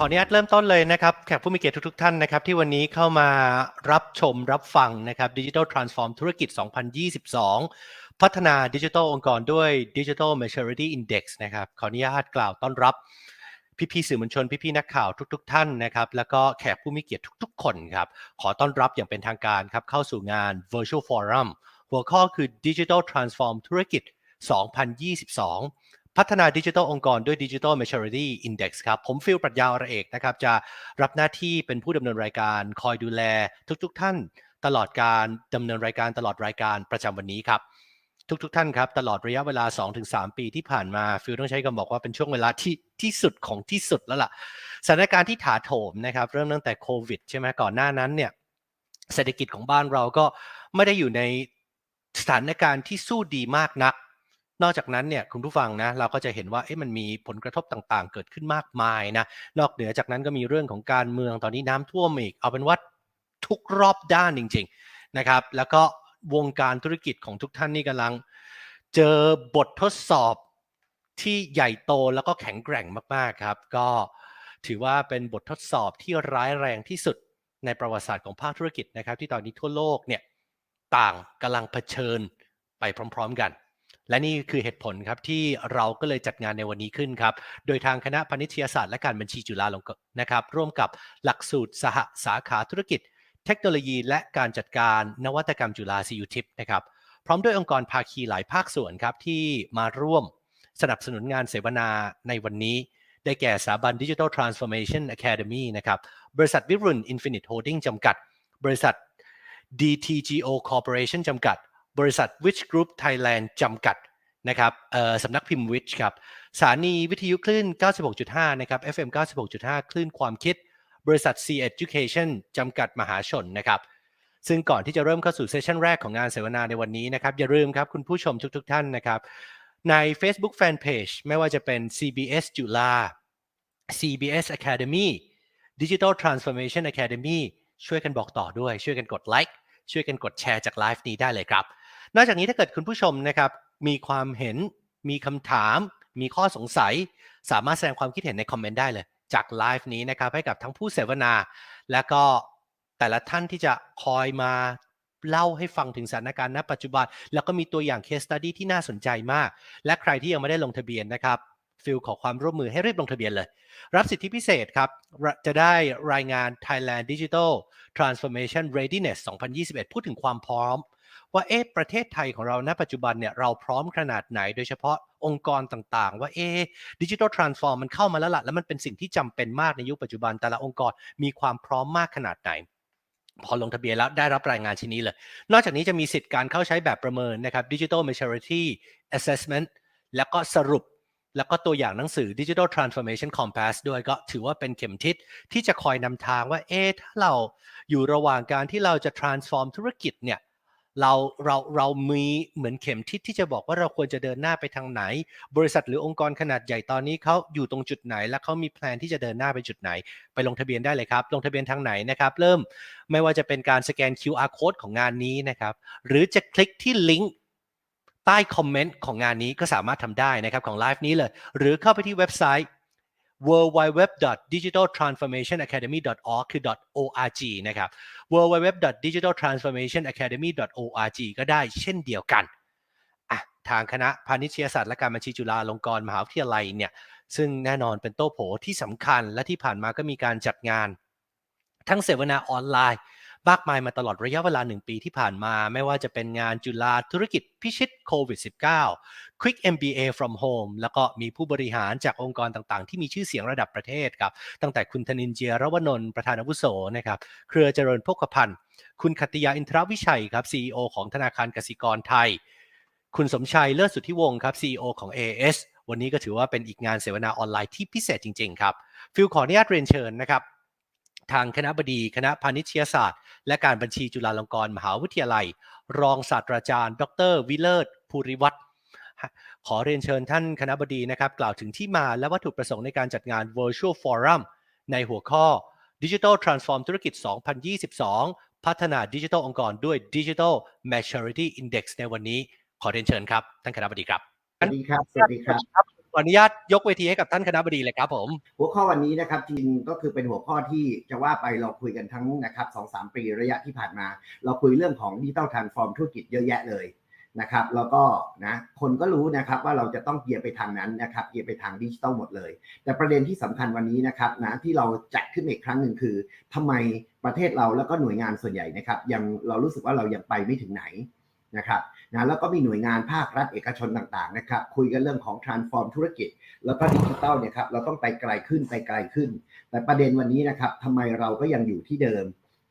ขออนุญาตเริ่มต้นเลยนะครับแขกผู้มีเกียรติทุกๆท่านนะครับที่วันนี้เข้ามารับชมรับฟังนะครับ Digital Transform ธุรกิจ 2022 พัฒนาดิจิทัลองค์กรด้วย Digital Maturity Index นะครับขออนุญาตกล่าวต้อนรับพี่ๆสื่อมวลชนพี่ๆนักข่าวทุกๆท่านนะครับแล้วก็แขกผู้มีเกียรติทุก ๆ คนครับขอต้อนรับอย่างเป็นทางการครับเข้าสู่งาน Virtual Forum หัวข้อคือ Digital Transform ธุรกิจ 2022 พัฒนาดิจิทัลองค์กรด้วย Digital Maturity Index ครับ ผมฟิลปรัชญาอระเอกนะครับ จะรับหน้าที่เป็นผู้ดำเนินรายการ คอยดูแลทุกๆทท่าน ตลอดการดำเนินรายการตลอดรายการประจำวันนี้ครับ ทุกๆทท่านครับ ตลอดระยะเวลา 2-3 ปีที่ผ่านมา ฟิลต้องใช้คำบอกว่าเป็นช่วงเวลาที่ที่สุดของที่สุดแล้วล่ะ สถานการณ์ที่ถาโถมนะครับ เริ่มตั้งแต่โควิดใช่ไหมก่อนหน้านั้นเนี่ย เศรษฐกิจของบ้านเราก็ไม่ได้อยู่ในสถานการณ์ที่สู้ดีมากนัก นอกจากนั้นเนี่ยคุณผู้ฟังนะเราก็จะเห็นว่าเอ๊ะมันมีผลกระทบต่างๆ เกิดขึ้นมากมายนะนอกเหนือจากนั้นก็มีเรื่องของการเมืองตอนนี้น้ำท่วมอีกเอาเป็นว่าทุกรอบด้านจริง ๆนะครับ แล้วก็วงการธุรกิจของทุกท่านนี่กำลัง เจอบททดสอบที่ใหญ่โตแล้วก็แข็งแกร่งมากๆครับ ก็ถือว่าเป็นบททดสอบที่ร้ายแรงที่สุดในประวัติศาสตร์ของภาคธุรกิจนะครับ ที่ตอนนี้ทั่วโลกเนี่ยต่างกำลังเผชิญไปพร้อม ๆ กัน และนี่คือเหตุผลครับที่เราก็เลยจัดงานในวันนี้ขึ้นครับ โดยทางคณะพาณิชยศาสตร์และการบัญชีจุฬาลงกรณ์นะครับ ร่วมกับหลักสูตรสหสาขาธุรกิจ เทคโนโลยี และการจัดการนวัตกรรมจุฬา CU TIP นะครับ พร้อมด้วยองค์กรภาคีหลายภาคส่วนครับที่มาร่วมสนับสนุนงานเสวนาในวันนี้ ได้แก่สถาบัน Digital Transformation Academy นะครับ บริษัทวิรุณ Infinite Holding จำกัด บริษัท DTGO Corporation จำกัด บริษัท Witch Group Thailand จำกัดนะครับสำนักพิมพ์ Witch ครับสถานีวิทยุคลื่น 96.5 นะครับ FM 96.5 คลื่นความคิด บริษัท C Education จำกัดมหาชนนะครับซึ่งก่อนที่จะเริ่มเข้าสู่เซสชันแรกของงานเสวนาในวันนี้นะครับอย่าลืมครับคุณผู้ชมทุกๆทท่านนะครับใน Facebook Fanpage ไม่ว่าจะเป็น CBS จุฬา CBS Academy Digital Transformation Academy ช่วยกันบอกต่อด้วย ช่วยกันกดไลค์ช่วยกันกดแชร์จากไลฟ์นี้ได้เลยครับ นอกจากนี้ถ้าเกิดคุณผู้ชมนะครับมีความเห็นมีคำถาม มีข้อสงสัย สามารถแสดงความคิดเห็นในคอมเมนต์ได้เลย จากไลฟ์นี้นะครับให้กับทั้งผู้เสวนา และก็แต่ละท่านที่จะคอยมาเล่าให้ฟังถึงสถานการณ์ณปัจจุบัน แล้วก็มีตัวอย่างเคสตัดดี้ที่น่าสนใจมาก และใครที่ยังไม่ได้ลงทะเบียนนะครับฟิลขอความร่วมมือให้รีบลงทะเบียนเลย รับสิทธิพิเศษครับ จะได้รายงาน Thailand Digital Transformation Readiness 2021 พูดถึงความพร้อม ว่าเอ๊ะประเทศไทยของเราณปัจจุบันเนี่ยเราพร้อมขนาดไหนโดยเฉพาะองค์กรต่างๆ ว่าเอ๊ดิจิทัลทรานส์ฟอร์มมันเข้ามาแล้วละ่ะแล้วมันเป็นสิ่งที่จำเป็นมากในยุคปัจจุบัน แต่ละองค์กรมีความพร้อมมากขนาดไหน พอลงทะเบียนแล้วได้รับรายงานชิ้นนี้เลย นอกจากนี้จะมีสิทธิ์การเข้าใช้แบบประเมินนะครับ Digital Maturity Assessment แล้วก็สรุปแล้วก็ตัวอย่างหนังสือ Digital Transformation Compass ด้วยก็ถือว่าเป็นเข็มทิศที่จะคอยนำทางว่าเอ๊ะถ้าเราอยู่ระหว่างการที่เราจะ transform ธุรกิจเนี่ย เราเราเรามีเหมือนเข็มทิศที่จะบอกว่าเราควรจะเดินหน้าไปทางไหน บริษัทหรือองค์กรขนาดใหญ่ตอนนี้เขาอยู่ตรงจุดไหน และเขามีแผนที่จะเดินหน้าไปจุดไหน ไปลงทะเบียนได้เลยครับ ลงทะเบียนทางไหนนะครับ เริ่มไม่ว่าจะเป็นการสแกน QR code ของงานนี้นะครับ หรือจะคลิกที่ลิงก์ใต้คอมเมนต์ของงานนี้ก็สามารถทำได้นะครับของไลฟ์นี้เลย หรือเข้าไปที่เว็บไซต์ www.digitaltransformationacademy.org คือ .org นะครับ www.digitaltransformationacademy.org ก็ได้เช่นเดียวกันอะทางคณะพาณิชยศาสตร์และการบัญชีจุฬาลงกรณ์มหาวิทยาลัยเนี่ยซึ่งแน่นอนเป็นโต๊ะโผที่สำคัญและที่ผ่านมาก็มีการจัดงาน ทั้งเสวนาออนไลน์ มากมายมาตลอดระยะเวลา 1 ปีที่ผ่านมา ไม่ว่าจะเป็นงานจุฬาธุรกิจพิชิตโควิด -19 Quick MBA from Home แล้วก็มีผู้บริหารจากองค์กรต่างๆ ที่มีชื่อเสียงระดับประเทศครับ ตั้งแต่คุณธนินเจียรวนนท์ประธานอาวุโสนะครับเครือเจริญพกพันธ์คุณคติยาอินทรวิชัยครับ CEO ของธนาคารกสิกรไทย คุณสมชัยเลิศสุทธิวงศ์ครับ CEO ของ AS วันนี้ก็ถือว่าเป็นอีกงานเสวนาออนไลน์ที่พิเศษจริง ๆ ครับ ฟิลขออนุญาตเรียนเชิญนะครับ ทางคณะบดีคณะพาณิชยศาสตร์ และการบัญชีจุฬาลงกรณ์มหาวิทยาลัย รองศาสตราจารย์ ดร วิเลิศภูริวัตรขอเรียนเชิญท่านคณะบดีนะครับ กล่าวถึงที่มาและวัตถุประสงค์ในการจัดงาน Virtual Forum ในหัวข้อ Digital Transform ธุรกิจ 2022 พัฒนาดิจิทัลองค์กรด้วย Digital Maturity Index ในวันนี้ ขอเรียนเชิญครับ ท่านคณะบดีครับ สวัสดีครับ สวัสดีครับ ขออนุญาตยกเวทีให้กับท่านคณะบดีเลยครับผม หัวข้อวันนี้นะครับจริงก็คือเป็นหัวข้อที่จะว่าไปเราคุยกันทั้งนะครับสองสามปีระยะที่ผ่านมา เราคุยเรื่องของดิจิตอลทรานส์ฟอร์มธุรกิจเยอะแยะเลยนะครับแล้วก็นะคนก็รู้นะครับว่าเราจะต้องเกียร์ไปทางนั้นนะครับเกียร์ไปทางดิจิตอลหมดเลย แต่ประเด็นที่สำคัญวันนี้นะครับนะที่เราจัดขึ้นอีกครั้งหนึ่งคือทำไมประเทศเราแล้วก็หน่วยงานส่วนใหญ่นะครับยังเรารู้สึกว่าเรายังไปไม่ถึงไหน นะครับนะแล้วก็มีหน่วยงานภาครัฐเอกชนต่างๆนะครับคุยกันเรื่องของ transform ธุรกิจ แล้วก็ดิจิทัลเนี่ยครับเราต้องไปไกลขึ้นไปไกลขึ้น แต่ประเด็นวันนี้นะครับทำไมเราก็ยังอยู่ที่เดิม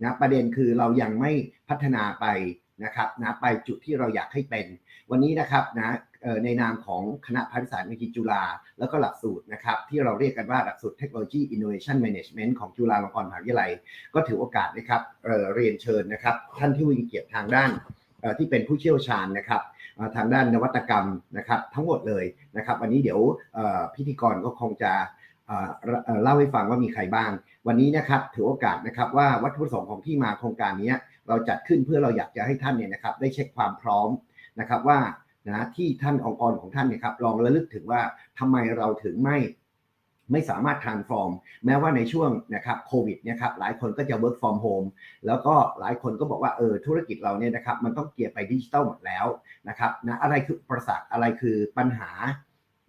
นะประเด็นคือเรายังไม่พัฒนาไปนะครับนะไปจุดที่เราอยากให้เป็น วันนี้นะครับนะในนามของคณะพัฒศาสตร์วิทยจุฬาแล้วก็หลักสูตรนะครับที่เราเรียกกันว่าหลักสูตรเทคโนโลยี Innovation Management ของจุฬาลงกรณ์มหาวิทยาลัย ก็ถือโอกาสนะครับเเรียนเชิญนะครับ ท่านที่วิเกียรติทางด้าน ที่เป็นผู้เชี่ยวชาญนะครับทางด้านนวัตกรรมนะครับทั้งหมดเลยนะครับวันนี้เดี๋ยวพิธีกรก็คงจะเล่าให้ฟังว่ามีใครบ้าง วันนี้นะครับถือโอกาสนะครับว่าวัตถุประสงค์ของที่มาโครงการนี้เราจัดขึ้นเพื่อเราอยากจะให้ท่านเนี่ยนะครับได้เช็คความพร้อมนะครับว่านะที่ท่านองค์กรของท่านเนี่ยครับลองระลึกถึงว่าทำไมเราถึงไม่ ไม่สามารถ transform แม้ว่าในช่วงนะครับโควิดเนี่ยครับหลายคนก็จะ work from home แล้วก็หลายคนก็บอกว่าเออธุรกิจเราเนี่ยนะครับมันต้องเกียร์ไปดิจิตอลหมดแล้วนะครับนะอะไรคือประสรรคอะไรคือปัญหา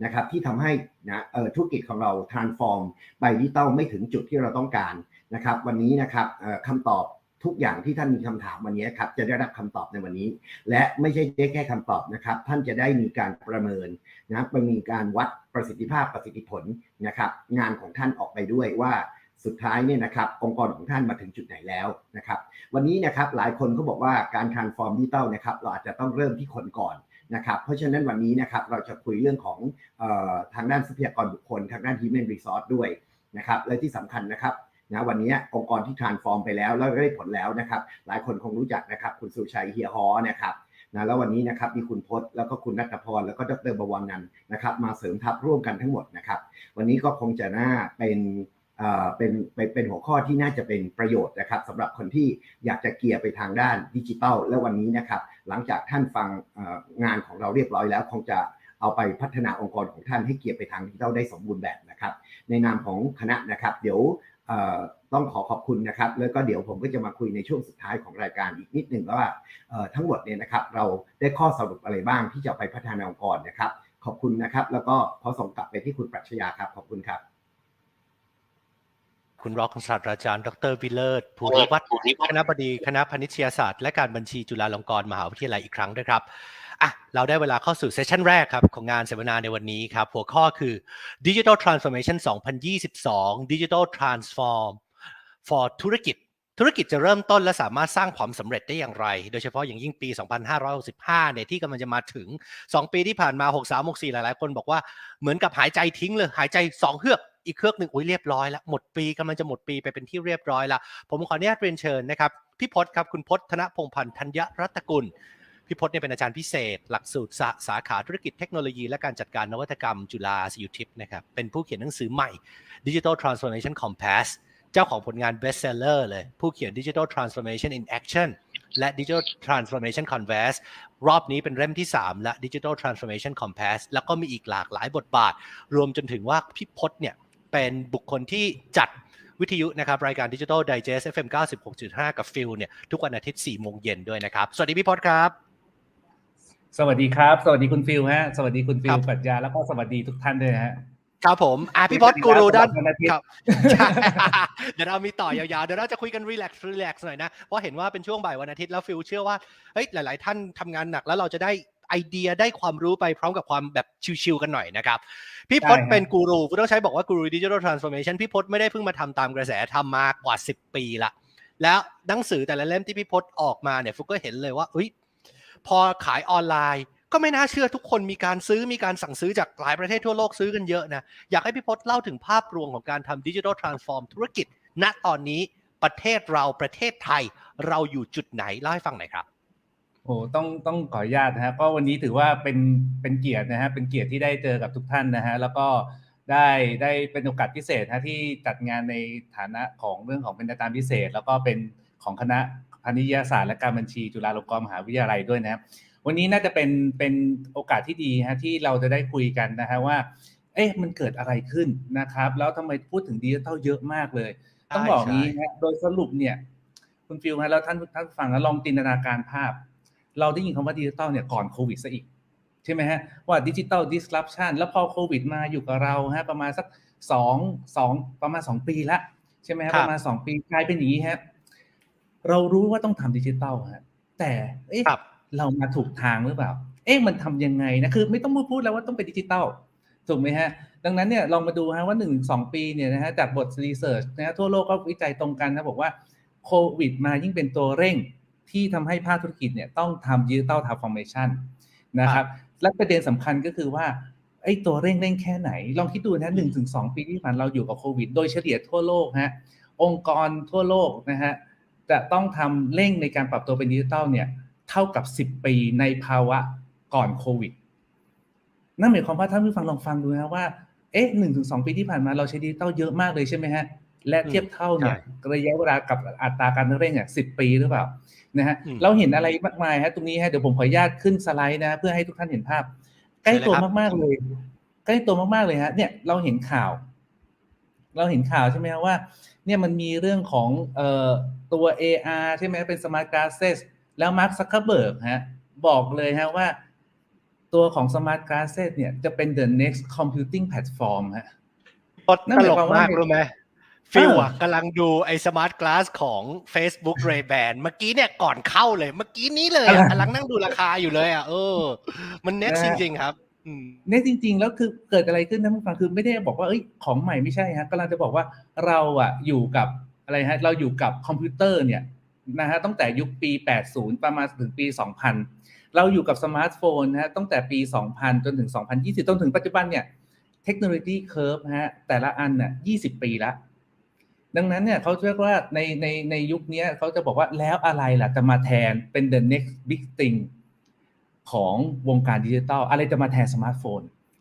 นะครับที่ทำให้นะเออธุรกิจของเรา transform ไปดิจิตอลไม่ถึงจุดที่เราต้องการนะครับ วันนี้นะครับคำตอบ ทุกอย่างที่ท่านมีคำถามวันนี้ครับจะได้รับคำตอบในวันนี้ และไม่ใช่แค่คำตอบนะครับ ท่านจะได้มีการประเมินนะไปมีการวัดประสิทธิภาพประสิทธิผลนะครับ งานของท่านออกไปด้วยว่าสุดท้ายเนี่ยนะครับองค์กรของท่านมาถึงจุดไหนแล้วนะครับวันนี้นะครับหลายคนก็บอกว่าการ transform ดิจิตอลนะครับเราอาจจะต้องเริ่มที่คนก่อนนะครับเพราะฉะนั้นวันนี้นะครับเราจะคุยเรื่องของเออทางด้านทรัพยากรบุคคล ทางด้าน human resource ด้วยนะครับและที่สำคัญนะครับ นะวันนี้องค์กรที่ transform ไปแล้วแล้วก็ได้ผลแล้วนะครับ หลายคนคงรู้จักนะครับ คุณสุชัยเฮียฮอนะครับนะแล้ววันนี้นะครับมีคุณพจน์แล้วก็คุณนัทพรแล้วก็ดรบวรนันนะครับ มาเสริมทัพร่วมกันทั้งหมดนะครับ วันนี้ก็คงจะน่าเป็นเอ่อเป็นเป็นเป็นหัวข้อที่น่าจะเป็นประโยชน์นะครับสำหรับคนที่อยากจะเกียร์ไปทางด้านดิจิทัลและวันนี้นะครับ หลังจากท่านฟังงานของเราเรียบร้อยแล้ว คงจะเอาไปพัฒนาองค์กรของท่านให้เกียร์ไปทางดิจิทัลได้สมบูรณ์แบบนะครับ ในนามของคณะนะครับ เดี๋ยว ต้องขอขอบคุณนะครับ แล้วก็เดี๋ยวผมก็จะมาคุยในช่วงสุดท้ายของรายการอีกนิดหนึ่งว่าเอ่อทั้งหมดเนี่ยนะครับเราได้ข้อสรุปอะไรบ้างที่จะเอาไปพัฒนาองค์กรนะครับ ขอบคุณนะครับ แล้วก็ขอส่งกลับไปที่คุณปรัชญาครับขอบคุณครับคุณรองศาสตราจารย์ ดรวิเลิศภูริวัฒน์คณะบดีคณะพาณิชยศาสตร์และการบัญชีจุฬาลงกรณ์มหาวิทยาลัยอีกครั้งด้วยครับ อะเราได้เวลาเข้าสู่เซสชันแรกครับของงานเสวนาในวันนี้ครับ หัวข้อคือ Digital Transformation 2022 Digital Transform for ธุรกิจ ธุรกิจจะเริ่มต้นและสามารถสร้างความสำเร็จได้อย่างไร โดยเฉพาะอย่างยิ่งปี 2565 เนี่ยที่กำลังจะมาถึง 2 ปีที่ผ่านมา 63 64 หลายๆ คนบอกว่าเหมือนกับหายใจทิ้งเลย หายใจ 2เฮือกอีกเครื่อกหนึ่งอุ้ยเรียบร้อยแล้วหมดปีกำลังจะหมดปีไปเป็นที่เรียบร้อยแล้วผมขออนุญาตเรียนเชิญนะครับพี่พศครับคุณพศธนพงพันธ์ธัญรัตกุล พี่พศเนี่ยเป็นอาจารย์พิเศษ หลักสูตรสาสาขาธุรกิจเทคโนโลยีและการจัดการนวัตกรรมจุฬาสยุทิพนะครับ เป็นผู้เขียนหนังสือใหม่ Digital Transformation Compass เจ้าของผลงาน bestseller เลย ผู้เขียน Digital Transformation in Action และ Digital Transformation Canvas รอบนี้เป็นเล่มที่ 3 และ Digital Transformation Compass แล้วก็มีอีกหลากหลายบทบาท รวมจนถึงว่าพี่พศเนี่ยเป็นบุคคลที่จัดวิทยุนะครับรายการ Digital Digest FM 96.5 กับฟิลเนี่ยทุกวันอาทิตย์4โมงเย็นด้วยนะครับ สวัสดีพี่พศครับ สวัสดีครับ สวัสดีคุณฟิลฮะ สวัสดีคุณฟิครัลบปรัชญาแล้วก็สวัสดีทุกท่านด้วยนะฮะครับผมอะพี่พศกูรูด้านวันอาทิตย์ครับเดี๋ยวเรามีต่อยาวๆ เดี๋ยวเราจะคุยกันรีแลกซ์รีแลกซ์หน่อยนะ เพราะเห็นว่าเป็นช่วงบ่ายวันอาทิตย์แล้วฟิลเชื่อว่า เฮ้ย หลายๆ ท่านทำงานหนักแล้วเราจะได้ไอเดียได้ความรู้ไปพร้อมกับความแบบชิวๆกันหน่อยนะครับ พี่พศได้ครับเป็นกูรูกูต้องใช้บอกว่ากูรูดิจิทัลทรานส์ฟอร์เมชันพี่พศไม่ได้เพิ่งมาทำตามกระแสทำมากว่า 10 ปีละ แล้วหนังสือแต่ละเล่มที่พี่พศออกมาเนี่ยฟุกก็เห็นเลยว่าเฮ้ย พอขายออนไลน์ ก็ไม่น่าเชื่อทุกคนมีการซื้อมีการสั่งซื้อจากหลายประเทศทั่วโลกซื้อกันเยอะนะ อยากให้พี่พศเล่าถึงภาพรวมของการทำดิจิทัลทรานส์ฟอร์มธุรกิจ ณตอนนี้ประเทศเราประเทศไทย เราอยู่จุดไหนเล่าให้ฟังหน่อยครับโอ้ต้องต้องขออนุญาตนะฮะก็วันนี้ถือว่าเป็นเป็นเกียรตินะฮะเป็นเกียรติที่ได้เจอกับทุกท่านนะฮะแล้วก็ได้ได้เป็นโอกาสพิเศษนะที่จัดงานในฐานะของเรื่องของเป็นอาจารย์พิเศษ แล้วก็เป็นของคณะาณิชยศาสตร์และการบัญชีจุฬาลงกรณ์มหาวิทยาลัยด้วยนะครับวันนี้น่าจะเป็นเป็นโอกาสที่ดีฮะที่เราจะได้คุยกันนะฮะว่า เอ๊ะมันเกิดอะไรขึ้นนะครับ แล้วทำไมพูดถึงดิจิทัลเยอะมากเลย ต้องบอกงี้นะโดยสรุปเนี่ย คุณฟิลฮะแล้วท่านท่านฟังแล้วลองจินตนาการภาพ เราได้ยินคำว่าดิจิทัลเนี่ยก่อนโควิดซะอีก ใช่ไหมฮะว่าดิจิ t a ล disruption แล้วพอโควิดมาอยู่กับเราฮะประมาณสักสองสองประมาณสองปีละใช่ไหมฮะครับประมาณสองปีกลายเป็นอย่างนี้ฮะ เรารู้ว่าต้องทำดิจิ t a ลฮะแต่เอ๊ะครับเรามาถูกทางหรือเปล่า เอ๊ะมันทำยังไงนะคือ ไม่ต้องมาพูดแล้วว่าต้องเป็นดิจิ t a ลถูกไหมฮะ ดังนั้นเนี่ยลองมาดูฮะว่าหนึ่งสองปีเนี่ยนะฮะจากบทรีเสิร์ชนะฮะทั่วโลกก็วิจัยตรงกันนะบอกว่าโควิดมายิ่งเป็นตัวเร่งที่ทำให้ภาคธุรกิจเนี่ยต้องทำดิจิตอลทรานส์ฟอร์เมชันนะครับ และประเด็นสำคัญก็คือว่าไอ้ตัวเร่งเร่งแค่ไหน ลองคิดดูนะหนึ่งถึงสองปีที่ผ่านเราอยู่กับโควิด โดยเฉลี่ยทั่วโลกฮะองค์กรทั่วโลกนะฮะ จะต้องทำเร่งในการปรับตัวเป็นดิจิตอลเนี่ยเท่ากับ 10 ปีในภาวะก่อนโควิด นั่นหมายความว่าท่านผู้ฟังลองฟังดูนะว่า เอ๊ะหนึ่งถึงสองปีที่ผ่านมาเราใช้ดิจิตอลเยอะมากเลยใช่ไหมฮะ และเทียบเท่าเนี่ยระยะเวลากับอัตราการเร่งเนี่ยสิบปีหรือเปล่านะฮะอืมเราเห็นอะไรมากมายฮะตรงนี้ฮะเดี๋ยวผมขออนุญาตขึ้นสไลด์นะเพื่อให้ทุกท่านเห็นภาพ ใกล้ตัวมากๆเลย ใกล้ตัวมากๆเลยฮะ เนี่ยเราเห็นข่าว เราเห็นข่าวใช่ไหมฮะว่า เนี่ยมันมีเรื่องของเอ่อตัว AR ใช่ไหมเป็น Smart Glasses แล้วมาร์คซักเคอร์เบิร์กฮะบอกเลยฮะว่าตัวของ Smart Glasses เนี่ยจะเป็น the next computing platform ฮะตนั่นหลมายกความว่ามากรู้ไหมฟิลเอออะกำลังดูไอ้สมาร์ทกลาสของ Facebook Ray Ban เมื่อกี้เนี่ยก่อนเข้าเลย เมื่อกี้นี้เลยอะกำลังนั่งดูราคาอยู่เลยอะเออ มันเน็ตจริง ๆ ครับอืม เนี่ยจริง ๆ แล้วคือเกิดอะไรขึ้นนะผู้ฟังคือไม่ได้บอกว่าเอ้ยของใหม่ไม่ใช่ฮะกำลังจะบอกว่าเราอะอยู่กับอะไรฮะเราอยู่กับคอมพิวเตอร์เนี่ยนะฮะตั้งแต่ยุคปี 80 ประมาณถึงปี 2000 เราอยู่กับสมาร์ทโฟนนะฮะตั้งแต่ปี 2000 จนถึง 2020 จนถึงปัจจุบันเนี่ยเทคโนโลยีเคอร์ฟฮะแต่ละอันน่ะ20 ปีละดังนั้นเนี่ยเขาเรียกว่าในในในยุคนี้เขาจะบอกว่าแล้วอะไรล่ะจะมาแทนเป็น the next big thing ของวงการดิจิทัลอะไรจะมาแทนสมาร์ทโฟน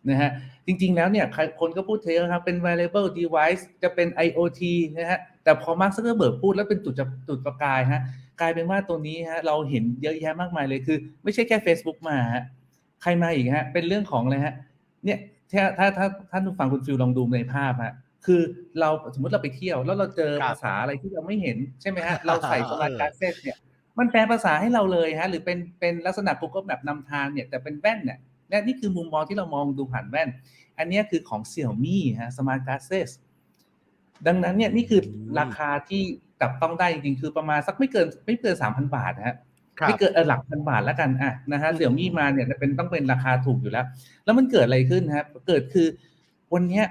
นะฮะจริง ๆ แล้วเนี่ยใครคนก็พูดเทอะครับเป็น wearable device จะเป็น IoT นะฮะแต่พอมาร์คซักเกอร์เบิร์กพูดแล้วเป็นจุดจะจุดประกายฮะกลายเป็นว่าตัวนี้ฮะเราเห็นเยอะแยะมากมายเลยคือ ไม่ใช่แค่ Facebook มาฮะใครมาอีกฮะเป็นเรื่องของอะไรฮะเนี่ยถ้าถ้าถ้าท่านผู้ฟังคุณฟิลลองดูในภาพฮะคือเราสมมติเราไปเที่ยวแล้วเราเจอครับภาษาอะไรที่เราไม่เห็นใช่ไหมฮะเราใส่สมาร์ทเออการ์ดเซตเนี่ย มันแปลภาษาให้เราเลยฮะหรือเป็นเป็นลักษณะ Google แบบนำทางเนี่ยแต่เป็นแว่นเนี่ยและนี่คือมุมมองที่เรามองดูผ่านแว่น อันเนี้ยคือของ Xiaomi ฮะ Smart Glasses ดังนั้นเนี่ยนี่คือราคาที่จับต้องได้จริงๆ คือประมาณสักไม่เกินไม่เกิน3,000บาทนะฮะครับไม่เกินเออหลักพันบาทแล้วกันอะนะฮะอืมเสี่ยมี่มาเนี่ยเป็นต้องเป็นราคาถูกอยู่แล้ว แล้วมันเกิดอะไรขึ้นครับเกิดคือวันเนี้ย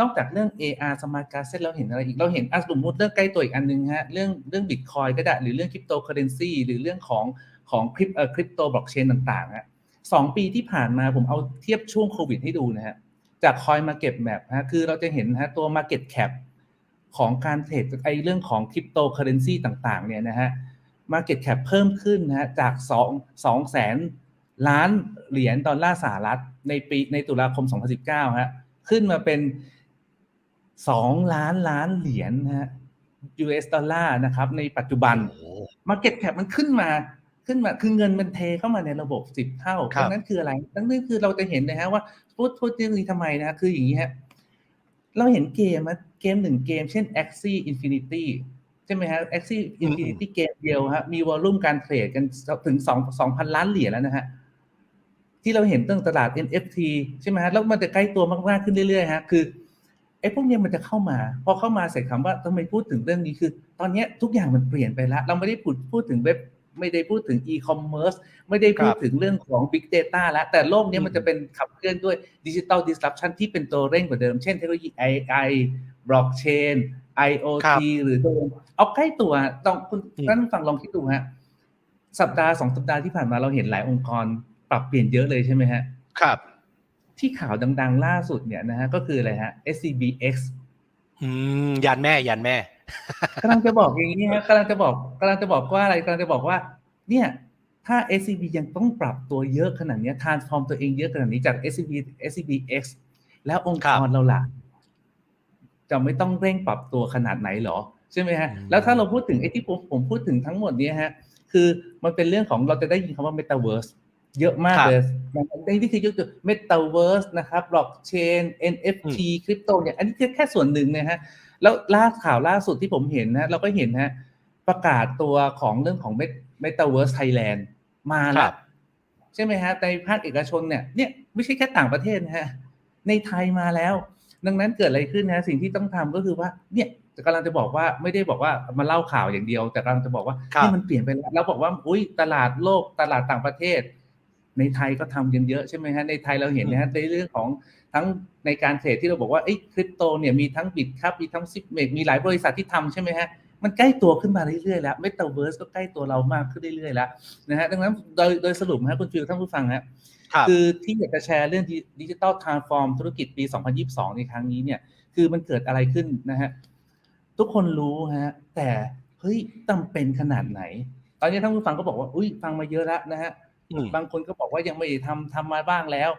นอกจากเรื่อง AR Smart Glasses เราเห็นอะไรอีก เราเห็นอะสมมติเรื่องใกล้ตัวอีกอันนึงฮะ เรื่องเรื่อง Bitcoin ก็ได้ หรือเรื่องคริปโตเคอเรนซีหรือเรื่องของของคริปเอ่อคริปโตบล็อกเชนต่างๆฮะสองปีที่ผ่านมาผมเอาเทียบช่วงโควิดให้ดูนะฮะ จากคอยมาเก็บแมปฮะ คือเราจะเห็นฮะตัว Market Cap ของการเทรดไอเรื่องของคริปโตเคอเรนซีต่างๆ เนี่ยนะฮะ Market Cap เพิ่มขึ้นนะฮะจาก2 2แสนล้านเหรียญดอลลาร์สหรัฐในปีในตุลาคม 2019ฮะ ขึ้นมาเป็น 2 ล้านล้านเหรียญนะฮะ US ดอลลาร์นะครับ ในปัจจุบันโอ้ Market Cap มันขึ้นมาขึ้นมาคือเงินมันเทเข้ามาในระบบ10เท่าครับดังนั้นคืออะไรดังนั้นคือเราจะเห็นนะฮะว่าพูดพูดเรื่องนี้ทำไมนะฮะคืออย่างนี้ฮะเราเห็นเกมอะเกมหนึ่งเกม เช่น Axie Infinity ใช่ไหมฮะ Axie Infinity เกมเดียวฮะมีวอลลุ่มการเทรดกันถึง2 2,000ล้านเหรียญแล้วนะฮะที่เราเห็นเรื่องตลาด NFT ใช่ไหมฮะแล้วมันจะใกล้ตัวมากๆขึ้นเรื่อยๆฮะคือ ไอ้พวกเนี้ยมันจะเข้ามา พอเข้ามาเสร็จคำว่าทำไมพูดถึงเรื่องนี้คือ ตอนเนี้ยทุกอย่างมันเปลี่ยนไปแล้ว เราไม่ได้พูดพูดถึงเว็บไม่ได้พูดถึง e-commerce ไม่ได้พูดครับถึงเรื่องของ big data แล้ว แต่โลกเนี้ยอืมมันจะเป็นขับเคลื่อนด้วย digital disruption ที่เป็นตัวเร่งกว่าเดิม เช่นเทคโนโลยี AI blockchain ครั IoT บหรือโดนเอาใกล้ตัวต้องคุณอืมท่านผู้ฟังลองคิดดูฮะสัปดาห์สองสัปดาห์ที่ผ่านมาเราเห็นหลายองค์กรปรับเปลี่ยนเยอะเลยใช่ไหมฮะ ครับ ที่ข่าวดัง ๆ ล่าสุดเนี่ยนะฮะก็คืออะไรฮะ SCBX อืมยันแม่ยันแม่กำลังจะบอกอย่างนี้ฮะกำลังจะบอกกำลังจะบอกว่าอะไรกำลังจะบอกว่า เนี่ย ถ้า SCB ยังต้องปรับตัวเยอะขนาดเนี้ย transform ตัวเองเยอะขนาดนี้จาก SCB SCBX แล้วองค์ครักบรเราล่ะจะไม่ต้องเร่งปรับตัวขนาดไหนหรอ ใช่ไหมฮะอืมแล้วถ้าเราพูดถึงไอ้ที่ผมผมพูดถึงทั้งหมดเนี้ยฮะ คือมันเป็นเรื่องของเราจะได้ยินคำว่า Metaverse เยอะมากครับเลยนะครับในที่คือยกตัว Metaverse นะครับ Blockchain NFT คริปโตเนี่ยอันนี้แค่แค่ส่วนหนึ่งนะฮะแล้วล่าข่าวล่าสุดที่ผมเห็นนะเราก็เห็นฮะประกาศตัวของเรื่องของ Met- Metaverse Thailand มาคแล้รัวบใช่ไหมฮะในภาคเอกชนเนี่ยเนี่ยไม่ใช่แค่ต่างประเทศนะฮะในไทยมาแล้ว ดังนั้นเกิดอะไรขึ้นนะสิ่งที่ต้องทำก็คือว่าเนี่ยกำลังจะบอกว่าไม่ได้บอกว่ามาเล่าข่าวอย่างเดียว แต่กำลังจะบอกว่าครับนี่มันเปลี่ยนไปแล้วแล้วบอกว่าอุ้ยตลาดโลกตลาดต่างประเทศ ในไทยก็ทำกันเยอะใช่ไหมฮะในไทยเราเห็นนะฮะในเรื่องของทั้งในการเทรดที่เราบอกว่าไอ้คริปโตเนี่ยมีทั้งบิตครับมีทั้งซิปเมกมีหลายบริษัทที่ทำใช่ไหมฮะมันใกล้ตัวขึ้นมาเรื่อยๆแล้วเมตาเวิร์สก็ใกล้ตัวเรามากขึ้นเรื่อยๆแล้วนะฮะดังนั้นโดยโดยสรุปนะฮะคุณฟิวท่านผู้ฟังฮะครับคือที่อยากจะแชร์เรื่องดิจิ t a ลทรานส์ฟอร์มธุรกิจปี 2022 ในครั้งนี้เนี่ย คือมันเกิดอะไรขึ้นนะฮะทุกคนรู้ฮะแต่เฮ้ยจำเป็นขนาดไหน ตอนนี้ท่านผู้ฟังก็บอกว่าอุ้ยฟังมาเยอะแล้วนะฮะอืม บางคนก็บอกว่ายังไม่ได้ทำทำมาบ้างแล้ว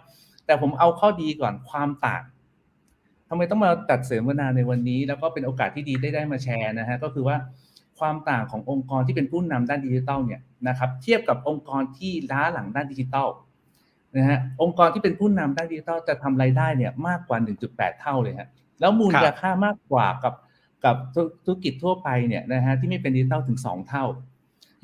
แต่ผมเอาข้อดีก่อนความต่างทำไมต้องมาตัดเสวนาในวันนี้ แล้วก็เป็นโอกาสที่ดีได้ได้มาแชร์นะฮะก็คือว่าความต่างขององค์กรที่เป็นผู้นำด้านดิจิทัลเนี่ยนะครับ เทียบกับองค์กรที่ล้าหลังด้านดิจิทัลนะฮะองค์กรที่เป็นผู้นำด้านดิจิทัลจะทำรายได้เนี่ยมากกว่า 1.8 เท่าเลยฮะแล้วมูลค่ามากกว่ากับกับธุรกิจทั่วไปเนี่ยนะฮะที่ไม่เป็นดิจิทัลถึง 2 เท่า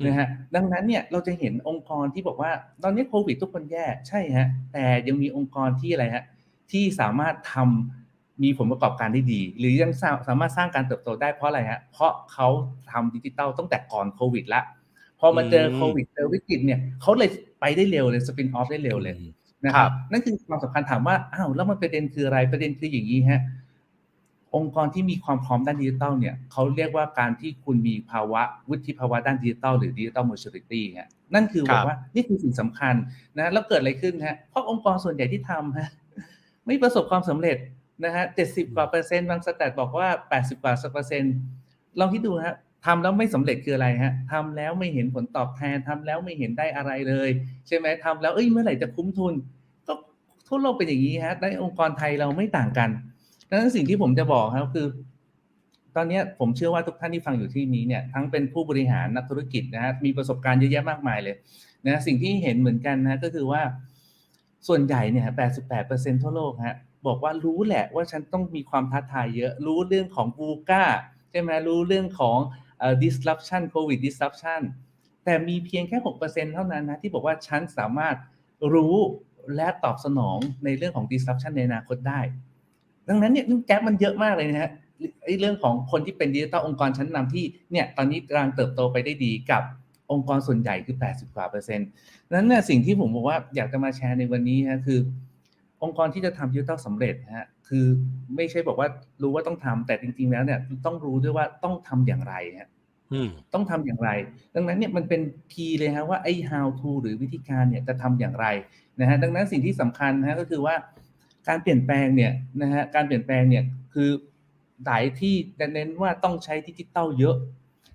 นะฮะดังนั้นเนี่ยเราจะเห็นองค์กรที่บอกว่าตอนนี้โควิดทุกคนแย่ใช่ฮะแต่ยังมีองค์กรที่อะไรฮะที่สามารถทำมีผลประกอบการได้ดี หรือยังสาสามารถสร้างการเติบโตได้เพราะอะไรฮะเพราะเขาทำดิจิตอลตั้งแต่ก่อนโควิดละพอมาเจอโควิดเจอวิกฤตเนี่ยเขาเลยไปได้เร็วเลยสปินออฟได้เร็วเลยนะคครัรับบนั่นคือความสำคัญถามว่าอ้าวแล้วมันประเด็นคืออะไรประเด็นคืออย่างนี้ฮะ องค์กรที่มีความพร้อมด้านดิจิทัลเนี่ยเขาเรียกว่าการที่คุณมีภาวะวุฒิภาวะด้านดิจิทัลหรือดิจิทัลม a ช u r i t y ฮะนั่นคือครับบอกว่านี่คือสิ่งสำคัญนะแล้วเกิดอะไรขึ้นฮะเพราะองค์กรส่วนใหญ่ที่ทำฮะไม่ประสบความสำเร็จนะฮะเจ็ดสิบกว่าเปอร์เซ็นต์บางสแตทบอกว่าแปดสิบกว่าเปอร์เซ็นต์ลองคิดดูฮะทำแล้วไม่สำเร็จคืออะไรฮะทำแล้วไม่เห็นผลตอบแทนทำแล้วไม่เห็นได้อะไรเลย ใช่ไหมทำแล้วเอ้ยเมื่อไหร่จะคุ้มทุนก็ทั่วโลกเป็นอย่างนี้ฮะในองค์กรไทยเราไม่ต่างกัน ดังนั้นสิ่งที่ผมจะบอกครับคือ ตอนนี้ผมเชื่อว่าทุกท่านที่ฟังอยู่ที่นี้เนี่ยทั้งเป็นผู้บริหารนักธุรกิจนะฮะมีประสบการณ์เยอะแยะมากมายเลยนะสิ่งที่เห็นเหมือนกันนะก็คือว่าส่วนใหญ่เนี่ย 88%ทั่วโลกฮะบอกว่ารู้แหละว่าฉันต้องมีความท้าทายเยอะ รู้เรื่องของบูก้าใช่ไหมรู้เรื่องของ disruption covid disruption แต่มีเพียงแค่ 6%เท่านั้นนะที่บอกว่าฉันสามารถรู้และตอบสนองในเรื่องของ disruption ในอนาคตได้ ดังนั้นเนี่ยแก๊ปมันเยอะมากเลยนะฮะไอ้เรื่องของคนที่เป็นดิจิทัลองค์กรชั้นนำที่เนี่ยตอนนี้กำลังเติบโตไปได้ดีกับองค์กรส่วนใหญ่คือ 80 กว่าเปอร์เซ็นต์ดังนั้นเนี่ยสิ่งที่ผมบอกว่าอยากจะมาแชร์ในวันนี้ฮะคือ องค์กรที่จะทำดิจิทัลสำเร็จฮะคือไม่ใช่บอกว่ารู้ว่าต้องทำแต่จริง ๆ แล้วเนี่ยต้องรู้ด้วยว่าต้องทำอย่างไรฮะอืมต้องทำอย่างไร ดังนั้นเนี่ยมันเป็นคีย์เลยฮะว่าไอ้ how to หรือวิธีการเนี่ยจะทำอย่างไรนะฮะดังนั้นสิ่งที่สำคัญนะฮะก็คือว่า การเปลี่ยนแปลงเนี่ยนะฮะการเปลี่ยนแปลงเนี่ยคือหลายที่จะเน้นว่าต้องใช้ดิจิตอลเยอะ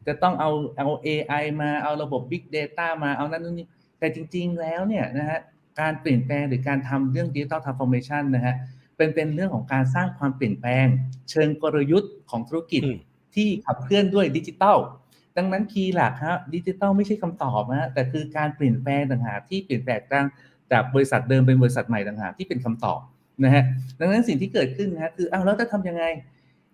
จะต้องเอาเอา AI มาเอาระบบ Big Data มาเอานั่นนู่นนี่แต่จริง ๆ แล้วเนี่ยนะฮะการเปลี่ยนแปลงหรือการทำเรื่อง Digital Transformation นะฮะเป็นเป็นเรื่องของการสร้างความเปลี่ยนแปลง เชิงกลยุทธ์ของธุรกิจอืมที่ขับเคลื่อนด้วยดิจิทัลดังนั้นคีย์หลักครับดิจิทัลไม่ใช่คำตอบนะฮะแต่คือการเปลี่ยนแปลงต่างหากที่เปลี่ยนแปลงจากจากบริษัทเดิมเป็นบริษัทใหม่ต่างหากที่เป็นคำตอบ นะฮะดังนั้นสิ่งที่เกิดขึ้นนะฮะคืออ้าวแล้วจะทำยังไง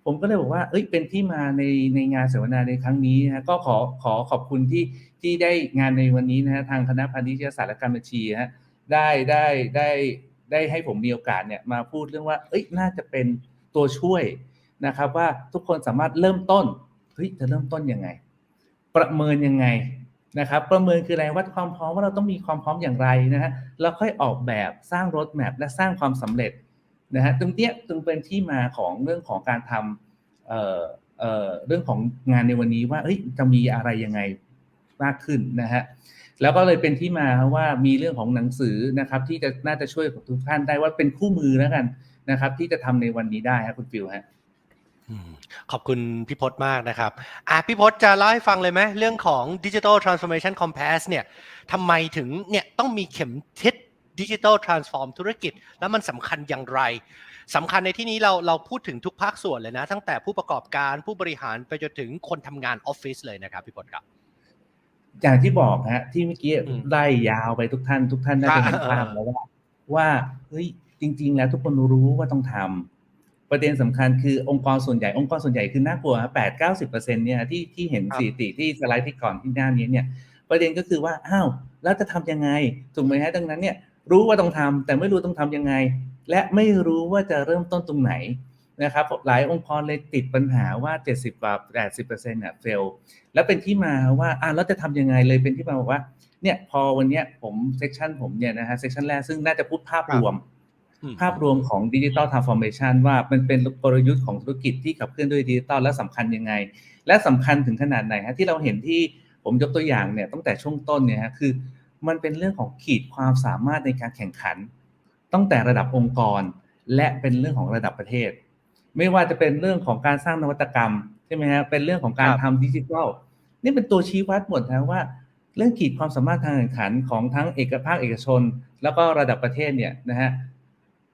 ผมก็เลยบอกว่าเอ้ยเป็นที่มาในในงานเสวนาในครั้งนี้นะฮะก็ขอขอขอบคุณที่ที่ได้งานในวันนี้นะฮะทางคณะพาณิชยศาสตร์และการบัญชีฮะได้ได้ได้ได้ให้ผมมีโอกาสเนี่ยมาพูดเรื่องว่า เอ้ยน่าจะเป็นตัวช่วยนะครับ ว่าทุกคนสามารถเริ่มต้นเฮ้ยจะเริ่มต้นยังไง ประเมินยังไง นะครับประเมินคืออะไรวัดความพร้อมว่าเราต้องมีความพร้อมอย่างไรนะฮะแล้วค่อยออกแบบสร้างรถแมพและสร้างความสำเร็จนะฮะตรงเนี้ยจึงเป็นที่มาของเรื่องของการทำเอ่อเอ่อเรื่องของงานในวันนี้ว่าเอ้ยจะมีอะไรยังไงมากขึ้นนะฮะแล้วก็เลยเป็นที่มาว่ามีเรื่องของหนังสือนะครับที่จะน่าจะช่วยทุกท่านได้ว่าเป็นคู่มือแล้วกันนะครับ ที่จะทำในวันนี้ได้ครับคุณฟิวฮะ ขอบคุณพี่พจน์มากนะครับอะพี่พจน์จะเล่าให้ฟังเลยไหมเรื่องของ Digital Transformation Compass เนี่ยทำไมถึงเนี่ยต้องมีเข็มทิศ Digital Transform ธุรกิจ แล้วมันสำคัญอย่างไรสำคัญในที่นี้เราเราพูดถึงทุกภาคส่วนเลยนะ ตั้งแต่ผู้ประกอบการผู้บริหารไปจนถึงคนทำงานออฟฟิศเลยนะครับพี่พจน์ครับ อย่างที่บอกฮะที่เมื่อกี้อืมไล่ยาวไปทุกท่าน ทุกท่านน่าจะเห็นอ่าภาพแล้วว่าว่าเฮ้ยจริง ๆ แล้วทุกคนรู้ว่าต้องทำ ประเด็นสำคัญคือองค์กรส่วนใหญ่องค์กรส่วนใหญ่คือน่ากลัวแปดเก้าสิบเปอร์เซ็นเนี่ยที่ที่เห็นครับสถิติที่สไลด์ที่ก่อนที่หน้านี้เนี่ย ประเด็นก็คือว่าอ้าวแล้วจะทำยังไงถูกไหมฮะดังนั้นเนี่ยรู้ว่าต้องทำแต่ไม่รู้ต้องทำยังไง และไม่รู้ว่าจะเริ่มต้นตรงไหนนะครับหลายองค์กรเลยติดปัญหาว่า 70กว่า80%เนี่ยเฟลแล้วเป็นที่มาว่าอะแล้วจะทำยังไงเลยเป็นที่มาบอกว่าเนี่ยพอวันเนี้ยผมเซสชันผมเนี่ยนะฮะเซสชันแรกซึ่งน่าจะพูดภาพรวมอืม ภาพรวมของดิจิ t a ลทรานส์ฟอร์เมชันว่ามันเป็นกลยุทธ์ของธุรกิจที่ขับเคลื่อนด้วยดิจิ t a ลและสำคัญยังไง และสำคัญถึงขนาดไหนฮะที่เราเห็นที่ผมยกตัวอย่างเนี่ยตั้งแต่ช่วงต้นเนี่ยฮะคือ มันเป็นเรื่องของขีดความสามารถในการแข่งขัน ตั้งแต่ระดับองค์กร และเป็นเรื่องของระดับประเทศ ไม่ว่าจะเป็นเรื่องของการสร้างนวัตกรรมใช่ไหมฮะเป็นเรื่องของการครับทำดิจิทัลนี่เป็นตัวชี้วัดหมดนะว่าเรื่องขีดความสามารถทางแข่งขันของทั้งเอกภาคเอกชน แล้วก็ระดับประเทศเนี่ยนะฮะ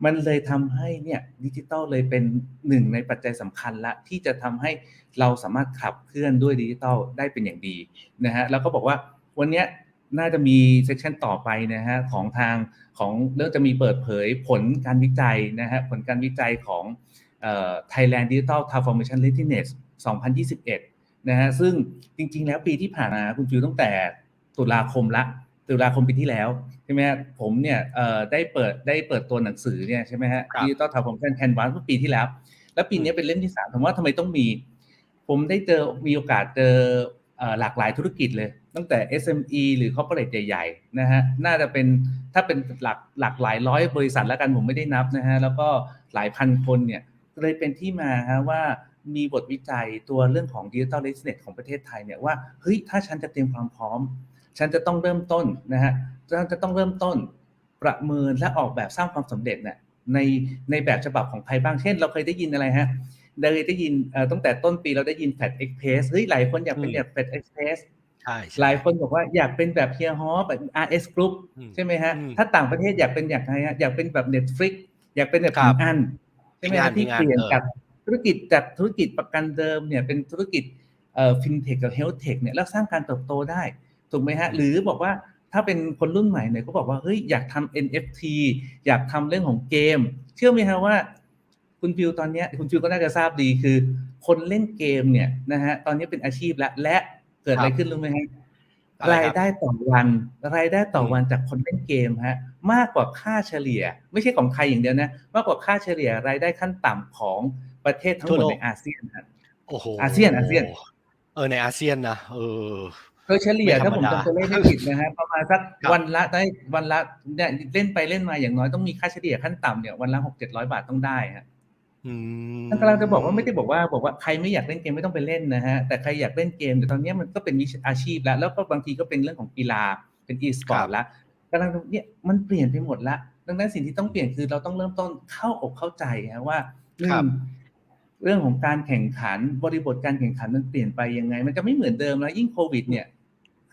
มันเลยทำให้เนี่ยดิจิทัลเลยเป็นหนึ่งในปัจจัยสำคัญละที่จะทำให้เราสามารถขับเคลื่อนด้วยดิจิทัลได้เป็นอย่างดีนะฮะแล้วก็บอกว่าวันนี้น่าจะมีเซสชันต่อไปนะฮะของทางของเรื่องจะมีเปิดเผยผลการวิจัยนะฮะผลการวิจัยของเอ่อ Thailand Digital Transformation Readiness 2021 นะฮะซึ่งจริงๆ แล้วปีที่ผ่านมาคุณฟิวตั้งแต่ตุลาคมละตุลาคมปีที่แล้ว ช่ไหมฮะผมเนี่ยเอ่อได้เปิดได้เปิดตัวหนังสือเนี่ยใช่ไหมฮะครับดิจิตอลทรานส์ฟอร์เมชันแคนวาสเมื่อปีที่แล้ว แล้วปีนี้เป็นเล่มที่สามผมว่าทำไมต้องมี ผมได้เจอมีโอกาสเจอเอ่อหลากหลายธุรกิจเลย ตั้งแต่ SME หรือ corporate ใหญ่ๆนะฮะน่าจะเป็นถ้าเป็นหลักหลักหลายร้อยบริษัทแล้วกันผมไม่ได้นับนะฮะแล้วก็หลายพันคนเนี่ยเลยเป็นที่มาฮะว่ามีบทวิจัยตัวเรื่องของ Digital Readiness ของประเทศไทยเนี่ยว่าเฮ้ยถ้าฉันจะเตรียมความพร้อม ฉันจะต้องเริ่มต้นนะฮะฉันจะต้องเริ่มต้นประเมินและออกแบบสร้างความสำเร็จเนี่ยในในแบบฉบับของใครบ้าง เช่น เราเคยได้ยินอะไรฮะเราเคยได้ยินเอ่อตั้งแต่ต้นปีเราได้ยิน Fat Express เฮ้ยหลายคนอยากเป็นแบบ Fat Express ใช่ใช่หลายคนบอกว่าอยากเป็นแบบเฮียฮอแบบ RS Group อืมใช่ไหมฮะอืมถ้าต่างประเทศอยากเป็นอย่างไรฮะอยากเป็นแบบ Netflix อยากเป็นแบบครัผิบงอันใช่ไหมผิงอัฮะนที่ผิงอันเปลี่ยนเออจากธุรกิจจากธุรกิจประกันเดิมเนี่ยเป็นธุรกิจเอ่อฟินเทคกับเฮลท์เทคเนี่ยแล้วสร้างการเติบโตได้ ถูกไหมฮะหรือบอกว่าถ้าเป็นคนรุ่นใหม่เนี่ยก็บอกว่าเฮ้ยอยากทำ NFT อยากทำเรื่องของเกม เชื่อไหมฮะว่า คุณฟิวตอนเนี้ยคุณฟิวก็น่าจะทราบดีคือ คนเล่นเกมเนี่ยนะฮะตอนนี้เป็นอาชีพแล้วและเกิดอะไรขึ้นรู้ไหมฮะอะไรครับรายได้ต่อวันรายได้ต่อวันจากคนเล่นเกมฮะมากกว่าค่าเฉลี่ย ไม่ใช่ของไทยอย่างเดียวนะมากกว่าค่าเฉลี่ยรายได้ขั้นต่ำของประเทศทั้งหมดในอาเซียนฮะโอ้โหอาเซียนอาเซียน เออในอาเซียนนะเออ โดยเฉลี่ยไม่ธรรมถ้าผมดาจำตัวเลขไม่ผิดนะฮะประมาณสักครับวันละได้วันละเนี่ยเล่นไปเล่นมาอย่างน้อยต้องมีค่าเฉลี่ยขั้นต่ำเนี่ยวันละหกเจ็ดร้อยบาทต้องได้ฮะอืมท่านกำลังจะบอกว่าไม่ได้บอกว่าบอกว่าใครไม่อยากเล่นเกมไม่ต้องไปเล่นนะฮะแต่ใครอยากเล่นเกมแต่ตอนนี้มันก็เป็นวิชาอาชีพแล้วแล้วก็บางทีก็เป็นเรื่องของกีฬาเป็นอีสปอร์ตละกำลังเนี่ยมันเปลี่ยนไปหมดละดังนั้นสิ่งที่ต้องเปลี่ยนคือเราต้องเริ่มต้นเข้าอกเข้าใจฮะว่าหนึ่ครังบเรื่องของการแข่งขันบริบทการแข่งขันมันเปลี่ยนไปยังไง มันจะไม่เหมือนเดิมแล้วยิ่งโควิดเนี่ย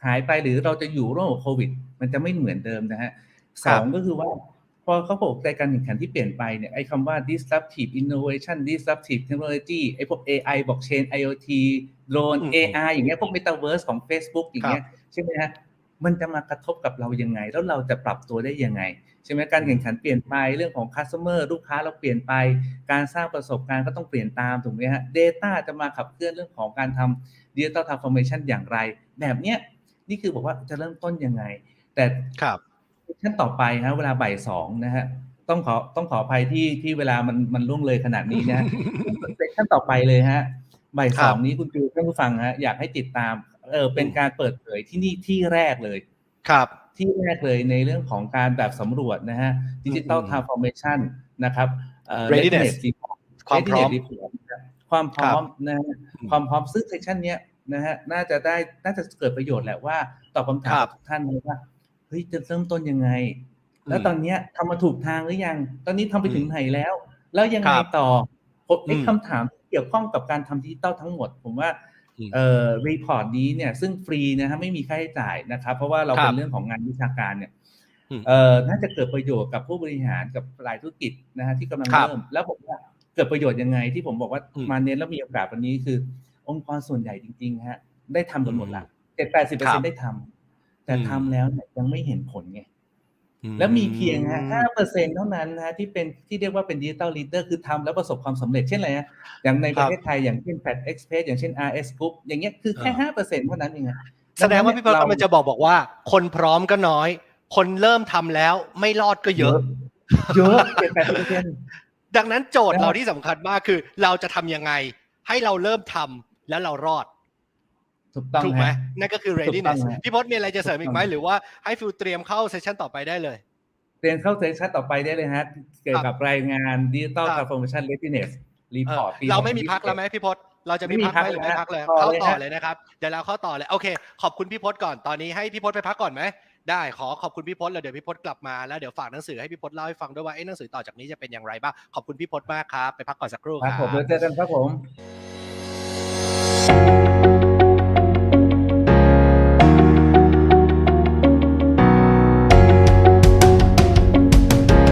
หายไปหรือเราจะอยู่ร่วมกับโควิด มันจะไม่เหมือนเดิมนะฮะสองก็คือว่าพอเขาบอกใจการแข่งขันที่เปลี่ยนไปเนี่ยไอ้คำว่า disruptive innovation disruptive technology ไอ้พวก AI blockchain IoT drone อืม AR อย่างเงี้ยพวก metaverse ของ Facebook อย่างเงี้ยใช่ไหมฮะมันจะมากระทบกับเรายังไง แล้วเราจะปรับตัวได้ยังไงใช่ไหมการแข่งขันเปลี่ยนไปเรื่องของ customer ลูกค้าเราเปลี่ยนไป การสร้างประสบการณ์ก็ต้องเปลี่ยนตามถูกไหมฮะ data จะมาขับเคลื่อนเรื่องของการทำ digital transformation อย่างไร แบบเนี้ย นี่คือบอกว่าจะเริ่มต้นยังไง แต่ครับขั้นต่อไปฮะเวลาบ่ายสองนะฮะต้องขอต้องขออภัยที่ที่เวลามันมันล่วงเลยขนาดนี้นะฮะขั้นต่อไปเลยฮะบ่ายคสรัอบงนี้คุณฟิวท่านผู้ฟังฮะอยากให้ติดตามเออเป็นการเปิดเผยที่นี่ที่แรกเลยครับที่แรกเลยในเรื่องของการแบบสำรวจนะฮะดิจิ t a ลอืมทรานส์ฟอร์เมชันนะครับเอ่อ Readiness Readiness Report ความพร้อม Readiness Report นะครับความพร้อมนะฮะอืมความพร้อมซึ่งเซสชันเนี้ย นะฮะน่าจะได้น่าจะเกิดประโยชน์แหละว่าตอบคำถามครับทุกท่านเลยว่าเฮ้ยจะเริ่มต้นยังไง แล้วตอนเนี้ยทำมาถูกทางหรือยัง ตอนนี้ทำไปถึงไหนแล้ว แล้วยังไงครับต่อผมไอ้อืมคำถามที่เกี่ยวข้องกับการทำดิจิตอลทั้งหมด ผมว่าอืมเอ่อรีพอร์ตนี้เนี่ยซึ่งฟรีนะฮะไม่มีค่าใช้จ่ายนะครับ เพราะว่าเราครัเป็บนเรื่องของงานวิชาการเนี่ยอืมเอ่อน่าจะเกิดประโยชน์กับผู้บริหารกับรายธุรกิจนะฮะที่กำลังครับเริ่ม แล้วผมว่าเกิดประโยชน์ยังไงที่ผมบอกว่าอืมมาเน้นแล้วมีโอกาสวันนี้คือ องค์กรส่วนใหญ่จริงๆฮะได้ทำกันหมดละเจ็ดแปดสิบเปอร์ครัเซ็นบได้ทำแต่อืมทำแล้วเนี่ยยังไม่เห็นผลไงอืแล้วมีเพียงห้าเปอร์เซ็นเท่านั้นนะที่เป็นที่เรียกว่าเป็นดิจิตอลลีดเดอร์คือทำแล้วประสบความสำเร็จเช่นอะไรนะอย่างในประเทศไทยอย่างเช่น Pad Express อย่างเช่น RS Group อย่างเงี้ยคือแค่ห้าเปอร์เซ็นเท่านั้นเองอะแสดงว่าพี่พลดักำลังจะบอกบอกว่า คนพร้อมก็น้อย คนเริ่มทำแล้วไม่รอดก็เยอะ เยอะเจ็ดแปดสิบเปอร์เซ็นดังนั้นโจทย์นะครับเราที่สำคัญมากคือ เราจะทำยังไง ให้เราเริ่มทำ แล้วเรารอดถูกต้องถูกไหมฮะนั่นก็คือถูกต้อง readiness ฮะพี่พจน์มีอะไรจะเสริมอีกไหมถูกต้องหรือว่าให้ฟิลเตรียมเข้าเซสชันต่อไปได้เลยเรียนเข้าเซสชันต่อไปได้เลยฮะเกี่ยวกับรายงาน Digital ครับ Transformation Readiness เออ Report ปีเราไม่มี2021พักแล้วไหมพี่พศเราจะมีไม่มีพักไหมพักหรือไม่แล้วพักเลยต่อเข้าเลยต่อฮะเลยนะครับเดี๋ยวเราเข้าต่อเลยโอเค ขอบคุณพี่พศก่อนตอนนี้ให้พี่พศไปพักก่อนไหมได้ขอขอบคุณพี่พศแล้วเดี๋ยวพี่พศกลับมาแล้วเดี๋ยวฝากหนังสือให้พี่พศเล่าให้ฟังด้วยว่าเอ้หนังสือต่อจากนี้จะเป็นอย่างไรบ้างขอบคุณพี่พศมากครับไปพักก่อนสักครู่คครัรับบผมเดี๋ยวเจอกันครับผมค